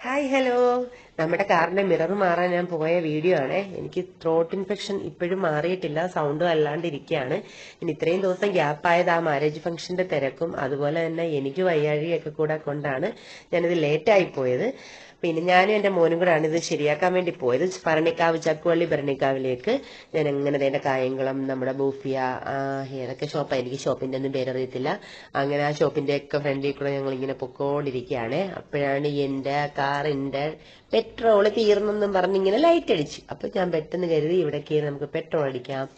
Hi hello നമ്മുടെ കാറിന്റെ mirror മാറാൻ ഞാൻ പോയ വീഡിയോ ആണ്. എനിക്ക് ത്രോട്ട് ഇൻഫെക്ഷൻ ഇപ്പോഴും മാറിയിട്ടില്ല. സൗണ്ടും അല്ലാണ്ടിരിക്കുകയാണ് ഇനി ഇത്രയും ദിവസം ഗ്യാപ്പായത് ആ മാരേജ് ഫംഗ്ഷന്റെ തിരക്കും അതുപോലെ തന്നെ എനിക്ക് വയ്യാഴിയൊക്കെ കൂടെ കൊണ്ടാണ് ഞാനിത് ലേറ്റായി പോയത്. പിന്നെ ഞാനും എന്റെ മോനും കൂടെ ആണ് ഇത് ശരിയാക്കാൻ വേണ്ടി പോയത്. ഭരണിക്കാവ് ചക്കുവള്ളി ഭരണിക്കാവിലേക്ക്. ഞാൻ എങ്ങനെ എന്റെ കായംകുളം നമ്മുടെ ബൂഫിയ ഏതൊക്കെ ഷോപ്പാണ് എനിക്ക് ഷോപ്പിന്റെ ഒന്നും പേരറിയത്തില്ല. അങ്ങനെ ആ ഷോപ്പിന്റെ ഒക്കെ ഫ്രണ്ടിൽ കൂടെ ഞങ്ങൾ ഇങ്ങനെ പൊക്കോണ്ടിരിക്കുകയാണ്. അപ്പോഴാണ് എന്റെ കാറിന്റെ പെട്രോൾ തീർന്നെന്നും പറഞ്ഞ് ഇങ്ങനെ ലൈറ്റ് അടിച്ചു അപ്പൊ ഞാൻ പെട്ടെന്ന് കരുതി ഇവിടെ കയറി നമുക്ക് പെട്രോൾ അടിക്കാം.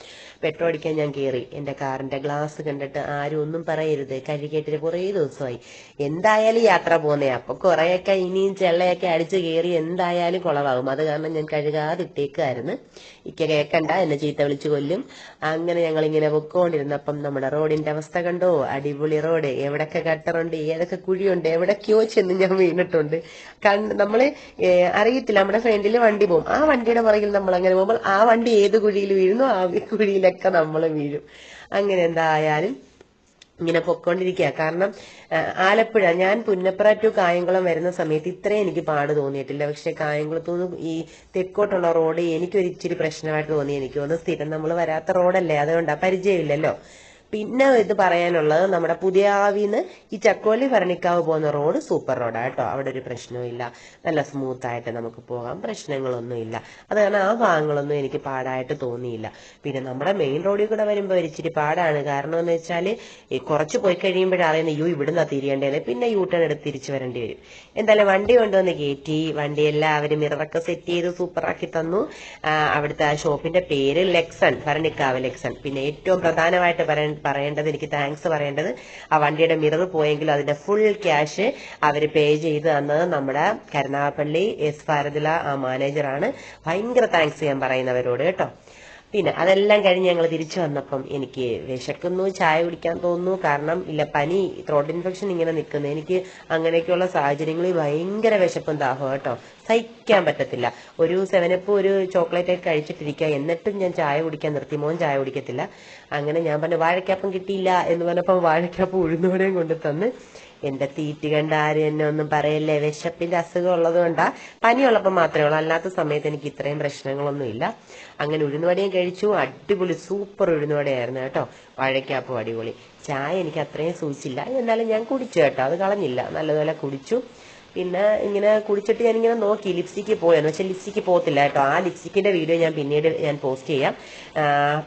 പെട്രോൾ അടിക്കാൻ ഞാൻ കയറി. എന്റെ കാറിന്റെ ഗ്ലാസ് കണ്ടിട്ട് ആരും ഒന്നും പറയരുത്. കഴുകിയിട്ടിട്ട് കുറേ ദിവസമായി. എന്തായാലും യാത്ര പോകുന്നേ അപ്പൊ കുറേയൊക്കെ ഇനിയും ചെള്ളയൊക്കെ അടിച്ച് കയറി എന്തായാലും കുളവാകും. അത് കാരണം ഞാൻ കഴുകാതിട്ടേക്കായിരുന്നു ഇക്ക കേക്കണ്ട എന്നെ ചീത്ത വിളിച്ചു കൊല്ലും. അങ്ങനെ ഞങ്ങൾ ഇങ്ങനെ പൊക്കോണ്ടിരുന്നപ്പം നമ്മുടെ റോഡിന്റെ അവസ്ഥ കണ്ടോ? അടിപൊളി റോഡ്. എവിടൊക്കെ ഗട്ടറുണ്ട് ഏതൊക്കെ കുഴിയുണ്ട്? എവിടൊക്കെയോ ചെന്ന് ഞാൻ വീണിട്ടുണ്ട്. കണ്ട് നമ്മൾ അറിയത്തില്ല. നമ്മുടെ ഫ്രണ്ടിൽ വണ്ടി പോകും. ആ വണ്ടിയുടെ പുറകിൽ നമ്മൾ അങ്ങനെ പോകുമ്പോൾ ആ വണ്ടി ഏത് കുഴിയിൽ വീഴുന്നു ആ കുഴിയിലൊക്കെ നമ്മൾ വീഴും. അങ്ങനെ എന്തായാലും ഇങ്ങനെ പൊക്കോണ്ടിരിക്കുക കാരണം ആലപ്പുഴ ഞാൻ പുന്നപ്ര ടു കായംകുളം വരുന്ന സമയത്ത് ഇത്രയും എനിക്ക് പാട് തോന്നിയിട്ടില്ല. പക്ഷെ കായംകുളത്തുനിന്ന് ഈ തെക്കോട്ടുള്ള റോഡ് എനിക്കൊരു ഇച്ചിരി പ്രശ്നമായിട്ട് തോന്നി. എനിക്ക് തോന്നുന്നു സ്ഥിരം നമ്മൾ വരാത്ത റോഡല്ലേ. അതുകൊണ്ടാ പരിചയമില്ലല്ലോ. പിന്നെ ഇത് പറയാനുള്ളത് നമ്മുടെ പുതിയ ആവിന്ന് ഈ ചക്കോലി ഭരണിക്കാവ് പോകുന്ന റോഡ് സൂപ്പർ റോഡാണ് കേട്ടോ. അവിടെ ഒരു പ്രശ്നവും ഇല്ല. നല്ല സ്മൂത്ത് ആയിട്ട് നമുക്ക് പോകാം. പ്രശ്നങ്ങളൊന്നും ഇല്ല. അത് കാരണം ആ ഭാഗങ്ങളൊന്നും എനിക്ക് പാടായിട്ട് തോന്നിയില്ല. പിന്നെ നമ്മുടെ മെയിൻ റോഡിൽ കൂടെ വരുമ്പോൾ ഇച്ചിരി പാടാണ്. കാരണം എന്ന് വെച്ചാൽ കുറച്ച് പോയി കഴിയുമ്പോഴാണ് അറിയുന്ന യു ഇവിടുന്ന് തിരിയേണ്ടത് പിന്നെ യൂ ടേൺ എടുത്ത് തിരിച്ചു വരേണ്ടി വരും. എന്തായാലും വണ്ടി കൊണ്ടുവന്ന് കയറ്റി വണ്ടി എല്ലാവരും മിററൊക്കെ സെറ്റ് ചെയ്ത് സൂപ്പറാക്കി തന്നു. അവിടുത്തെ ആ ഷോപ്പിന്റെ പേര് ലെക്സൺ ഭരണിക്കാവ് ലെക്സൺ പിന്നെ ഏറ്റവും പ്രധാനമായിട്ട് പറയ- പറയേണ്ടത് എനിക്ക് താങ്ക്സ് പറയേണ്ടത്. ആ വണ്ടിയുടെ മിറർ പോയെങ്കിലും അതിന്റെ ഫുൾ ക്യാഷ് അവർ പേ ചെയ്ത് തന്നത് നമ്മുടെ കരുനാഗപ്പള്ളി എസ് ഭാരതില ആ മാനേജറാണ് ഭയങ്കര താങ്ക്സ് ഞാൻ പറയുന്നവരോട് കേട്ടോ. പിന്നെ അതെല്ലാം കഴിഞ്ഞ് ഞങ്ങൾ തിരിച്ചു വന്നപ്പം എനിക്ക് വിശക്കുന്നു ചായ കുടിക്കാൻ തോന്നുന്നു. കാരണം ഇല്ല പനി ത്രോട്ട് ഇൻഫെക്ഷൻ ഇങ്ങനെ നിൽക്കുന്നു. എനിക്ക് അങ്ങനെയൊക്കെയുള്ള സാഹചര്യങ്ങളിൽ ഭയങ്കര വിശപ്പും ദാഹം കേട്ടോ. സഹിക്കാൻ പറ്റത്തില്ല. ഒരു സെവനപ്പ് ഒരു ചോക്ലേറ്റ് ഒക്കെ കഴിച്ചിട്ടിരിക്കുക. എന്നിട്ടും ഞാൻ ചായ കുടിക്കാൻ നിർത്തി. മോൻ ചായ കുടിക്കത്തില്ല. അങ്ങനെ ഞാൻ പറഞ്ഞു വാഴക്കാപ്പം കിട്ടിയില്ല എന്ന് പറഞ്ഞപ്പോൾ വാഴക്കാപ്പം ഉഴുന്നോടെയും കൊണ്ടു തന്ന് എന്റെ തീറ്റി കണ്ട ആരും എന്നെ ഒന്നും പറയല്ലേ? വിശപ്പിന്റെ അസുഖം ഉള്ളത് കൊണ്ടാ പനിയുള്ളപ്പോൾ മാത്രമേ ഉള്ളൂ. അല്ലാത്ത സമയത്ത് എനിക്ക് ഇത്രയും പ്രശ്നങ്ങളൊന്നുമില്ല അങ്ങനെ ഉഴുന്നുവടയും കഴിച്ചു. അടിപൊളി സൂപ്പർ ഉഴുന്നുവടയായിരുന്നു കേട്ടോ. വാഴയ്ക്കാപ്പം അടിപൊളി. ചായ എനിക്ക് അത്രയും സൂചിച്ചില്ല. എന്നാലും ഞാൻ കുടിച്ചു കേട്ടോ. അത് കളഞ്ഞില്ല. നല്ലതുപോലെ കുടിച്ചു. പിന്നെ ഇങ്ങനെ കുടിച്ചിട്ട് ഞാൻ ഇങ്ങനെ നോക്കി. ലിപ്സ്റ്റിക്ക് പോയെന്ന് പക്ഷെ ലിപ്സ്റ്റിക്ക് പോകത്തില്ല കേട്ടോ. ആ ലിപ്സ്റ്റിക്കിന്റെ വീഡിയോ ഞാൻ പിന്നീട് ഞാൻ പോസ്റ്റ് ചെയ്യാം.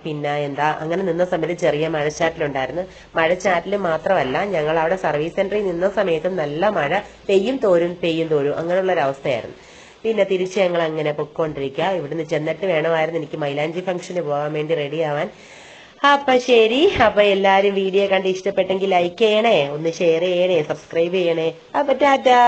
പിന്നെ എന്താ അങ്ങനെ നിന്ന സമയത്ത് ചെറിയ മഴച്ചാറ്റിലുണ്ടായിരുന്നു. മഴച്ചാറ്റിൽ മാത്രമല്ല ഞങ്ങൾ അവിടെ സർവീസ് സെന്ററിൽ നിന്ന സമയത്തും നല്ല മഴ പെയ്യും തോരും പെയ്യും തോരും അങ്ങനെയുള്ള ഒരു അവസ്ഥയായിരുന്നു പിന്നെ തിരിച്ച് ഞങ്ങൾ അങ്ങനെ പൊക്കോണ്ടിരിക്കുക ഇവിടുന്ന് ചെന്നിട്ട് വേണമായിരുന്നു എനിക്ക് മൈലാഞ്ചി ഫംഗ്ഷന് പോകാൻ വേണ്ടി റെഡി ആവാൻ അപ്പൊ ശരി. അപ്പൊ എല്ലാരും വീഡിയോ കണ്ട് ഇഷ്ടപ്പെട്ടെങ്കിൽ ലൈക്ക് ചെയ്യണേ. ഒന്ന് ഷെയർ ചെയ്യണേ സബ്സ്ക്രൈബ് ചെയ്യണേ. അപ്പൊ ടാറ്റാ.